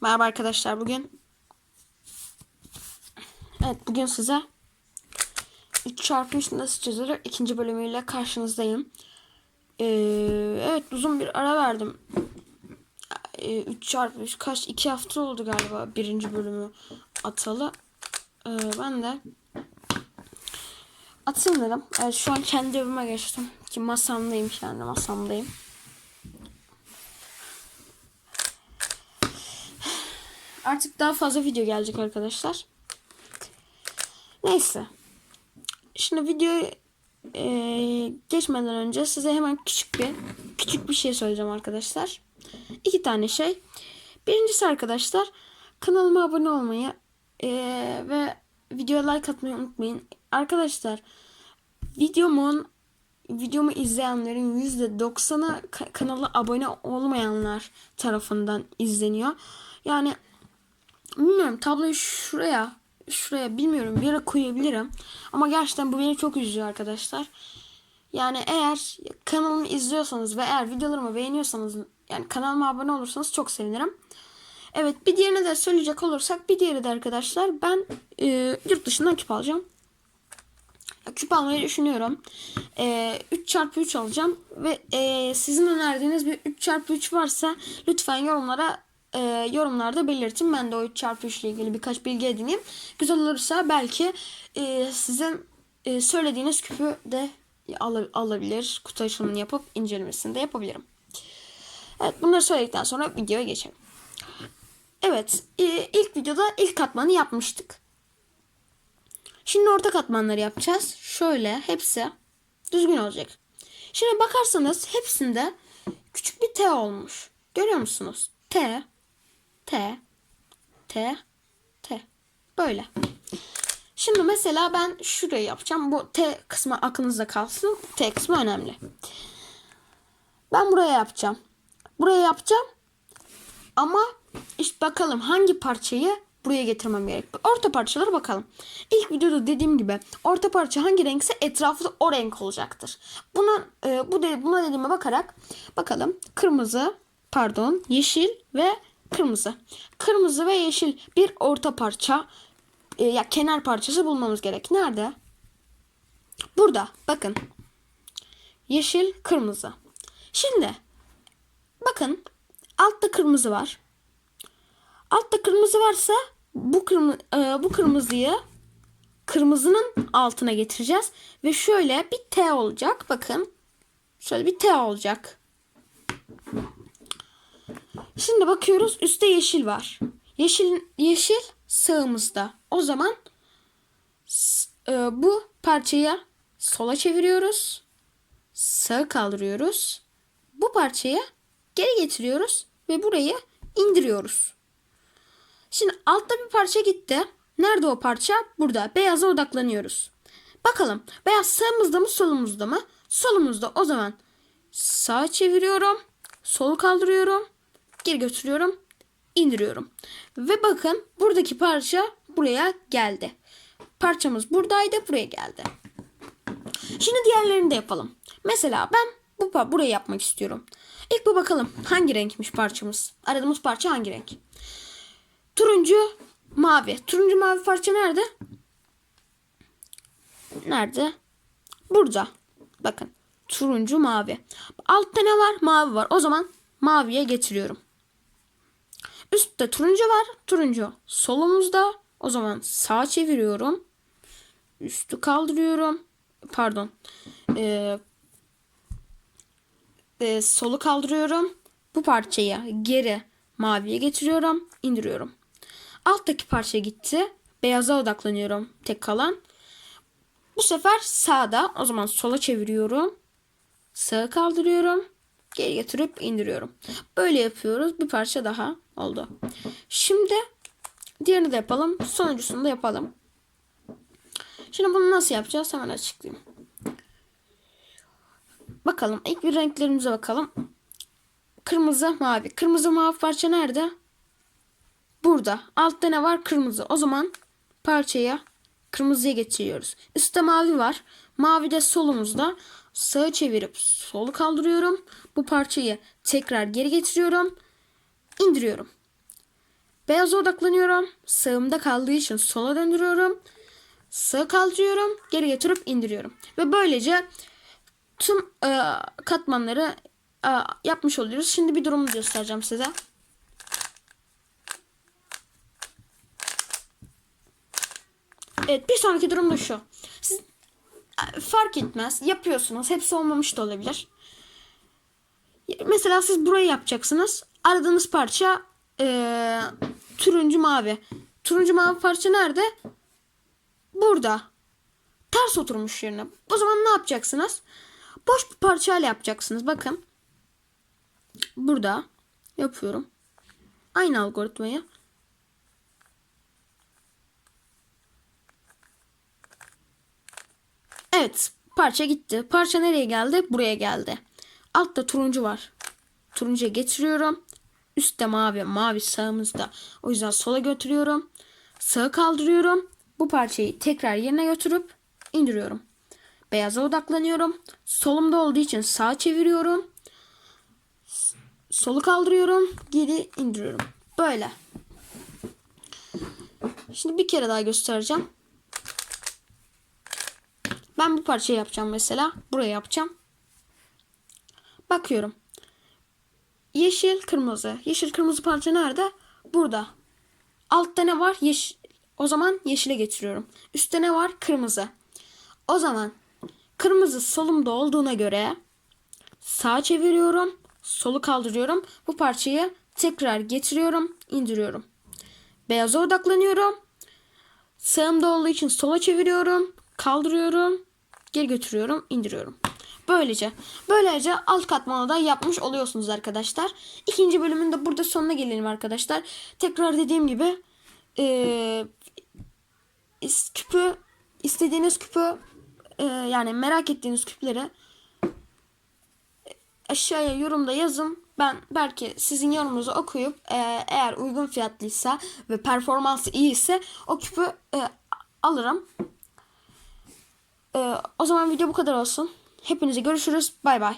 Merhaba arkadaşlar bugün. Evet bugün size 3 çarpı 3 nasıl çözülür ikinci bölümüyle karşınızdayım. Ee, evet uzun bir ara verdim. Ee, 3 çarpı 3 kaç 2 hafta oldu galiba birinci bölümü atalı. Ee, ben de atayım dedim. Evet, şu an kendi evime geçtim. Ki masamdayım kendi masamdayım. Artık daha fazla video gelecek arkadaşlar. Neyse. Şimdi videoyu e, geçmeden önce size hemen küçük bir küçük bir şey söyleyeceğim arkadaşlar. İki tane şey. Birincisi arkadaşlar kanalıma abone olmayı e, ve videoya like atmayı unutmayın. Arkadaşlar videomun videomu izleyenlerin %90'ı ka- kanala abone olmayanlar tarafından izleniyor. Yani bilmiyorum tabloyu şuraya şuraya bilmiyorum bir yere koyabilirim. Ama gerçekten bu beni çok üzüyor arkadaşlar. Yani eğer kanalımı izliyorsanız ve eğer videolarımı beğeniyorsanız yani kanalıma abone olursanız çok sevinirim. Evet bir diğerini de söyleyecek olursak bir diğeri de arkadaşlar ben e, yurt dışından küp alacağım. Küp almayı düşünüyorum. E, 3 çarpı 3 alacağım ve e, sizin önerdiğiniz bir 3 çarpı 3 varsa lütfen yorumlara e, yorumlarda belirtin. Ben de o 3 çarpı 3 ile ilgili birkaç bilgi edineyim. Güzel olursa belki e, sizin e, söylediğiniz küpü de al- alabilir. Kutu açılımını yapıp incelemesini de yapabilirim. Evet bunları söyledikten sonra videoya geçelim. Evet e, ilk videoda ilk katmanı yapmıştık. Şimdi orta katmanları yapacağız. Şöyle hepsi düzgün olacak. Şimdi bakarsanız hepsinde küçük bir T olmuş. Görüyor musunuz? T, T, T, T. Böyle. Şimdi mesela ben şurayı yapacağım. Bu T kısmı aklınızda kalsın. T kısmı önemli. Ben buraya yapacağım. Buraya yapacağım. Ama işte bakalım hangi parçayı buraya getirmem gerek. Orta parçalara bakalım. İlk videoda dediğim gibi orta parça hangi renkse etrafı da o renk olacaktır. Buna e, bu de, buna dediğime bakarak bakalım kırmızı, pardon, yeşil ve kırmızı. Kırmızı ve yeşil bir orta parça e, ya kenar parçası bulmamız gerek. Nerede? Burada. Bakın. Yeşil, kırmızı. Şimdi bakın altta kırmızı var. Altta kırmızı varsa bu kırmızı bu kırmızıyı kırmızının altına getireceğiz ve şöyle bir T olacak. Bakın. Şöyle bir T olacak. Şimdi bakıyoruz üstte yeşil var. Yeşil yeşil sağımızda. O zaman e, bu parçayı sola çeviriyoruz. Sağa kaldırıyoruz. Bu parçayı geri getiriyoruz ve burayı indiriyoruz. Şimdi altta bir parça gitti. Nerede o parça? Burada. Beyaza odaklanıyoruz. Bakalım beyaz sağımızda mı solumuzda mı? Solumuzda. O zaman sağa çeviriyorum. Solu kaldırıyorum. Geri götürüyorum. indiriyorum. Ve bakın buradaki parça buraya geldi. Parçamız buradaydı. Buraya geldi. Şimdi diğerlerini de yapalım. Mesela ben bu burayı yapmak istiyorum. İlk bir bakalım hangi renkmiş parçamız. Aradığımız parça hangi renk? Turuncu, mavi. Turuncu mavi parça nerede? Nerede? Burada. Bakın. Turuncu mavi. Altta ne var? Mavi var. O zaman maviye getiriyorum. Üstte turuncu var. Turuncu solumuzda. O zaman sağa çeviriyorum. Üstü kaldırıyorum. Pardon. Ee, e, solu kaldırıyorum. Bu parçayı geri maviye getiriyorum. indiriyorum. Alttaki parça gitti. Beyaza odaklanıyorum. Tek kalan. Bu sefer sağda. O zaman sola çeviriyorum. Sağa kaldırıyorum. Geri getirip indiriyorum. Böyle yapıyoruz. Bir parça daha oldu. Şimdi diğerini de yapalım. Sonuncusunu da yapalım. Şimdi bunu nasıl yapacağız? Hemen açıklayayım. Bakalım. İlk bir renklerimize bakalım. Kırmızı, mavi. Kırmızı, mavi parça nerede? Burada. Altta ne var? Kırmızı. O zaman parçaya kırmızıya geçiriyoruz. Üstte mavi var. Mavi de solumuzda. Sağı çevirip solu kaldırıyorum. Bu parçayı tekrar geri getiriyorum. indiriyorum. Beyaza odaklanıyorum. Sağımda kaldığı için sola döndürüyorum. Sağa kaldırıyorum. Geri getirip indiriyorum. Ve böylece tüm e, katmanları e, yapmış oluyoruz. Şimdi bir durumu göstereceğim size. Evet bir sonraki durum da şu. Siz fark etmez. Yapıyorsunuz. Hepsi olmamış da olabilir. Mesela siz burayı yapacaksınız. Aradığınız parça e, turuncu mavi. Turuncu mavi parça nerede? Burada. Ters oturmuş yerine. O zaman ne yapacaksınız? Boş bir parçayla yapacaksınız. Bakın. Burada yapıyorum. Aynı algoritmayı. Evet. Parça gitti. Parça nereye geldi? Buraya geldi. Altta turuncu var. Turuncuya getiriyorum. Üstte mavi. Mavi sağımızda. O yüzden sola götürüyorum. Sağa kaldırıyorum. Bu parçayı tekrar yerine götürüp indiriyorum. Beyaza odaklanıyorum. Solumda olduğu için sağa çeviriyorum. Solu kaldırıyorum. Geri indiriyorum. Böyle. Şimdi bir kere daha göstereceğim. Ben bu parçayı yapacağım mesela. Buraya yapacağım. Bakıyorum. Yeşil, kırmızı. Yeşil, kırmızı parça nerede? Burada. Altta ne var? Yeş o zaman yeşile getiriyorum. Üstte ne var? Kırmızı. O zaman kırmızı solumda olduğuna göre sağa çeviriyorum. Solu kaldırıyorum. Bu parçayı tekrar getiriyorum. indiriyorum. Beyaza odaklanıyorum. Sağımda olduğu için sola çeviriyorum. Kaldırıyorum. Geri götürüyorum. indiriyorum. Böylece. Böylece alt katmanı da yapmış oluyorsunuz arkadaşlar. İkinci bölümün de burada sonuna gelelim arkadaşlar. Tekrar dediğim gibi is- küpü istediğiniz küpü e, yani merak ettiğiniz küpleri aşağıya yorumda yazın. Ben belki sizin yorumunuzu okuyup e, eğer uygun fiyatlıysa ve performansı iyi ise o küpü e, alırım. E, o zaman video bu kadar olsun. Hepinize görüşürüz. Bay bay.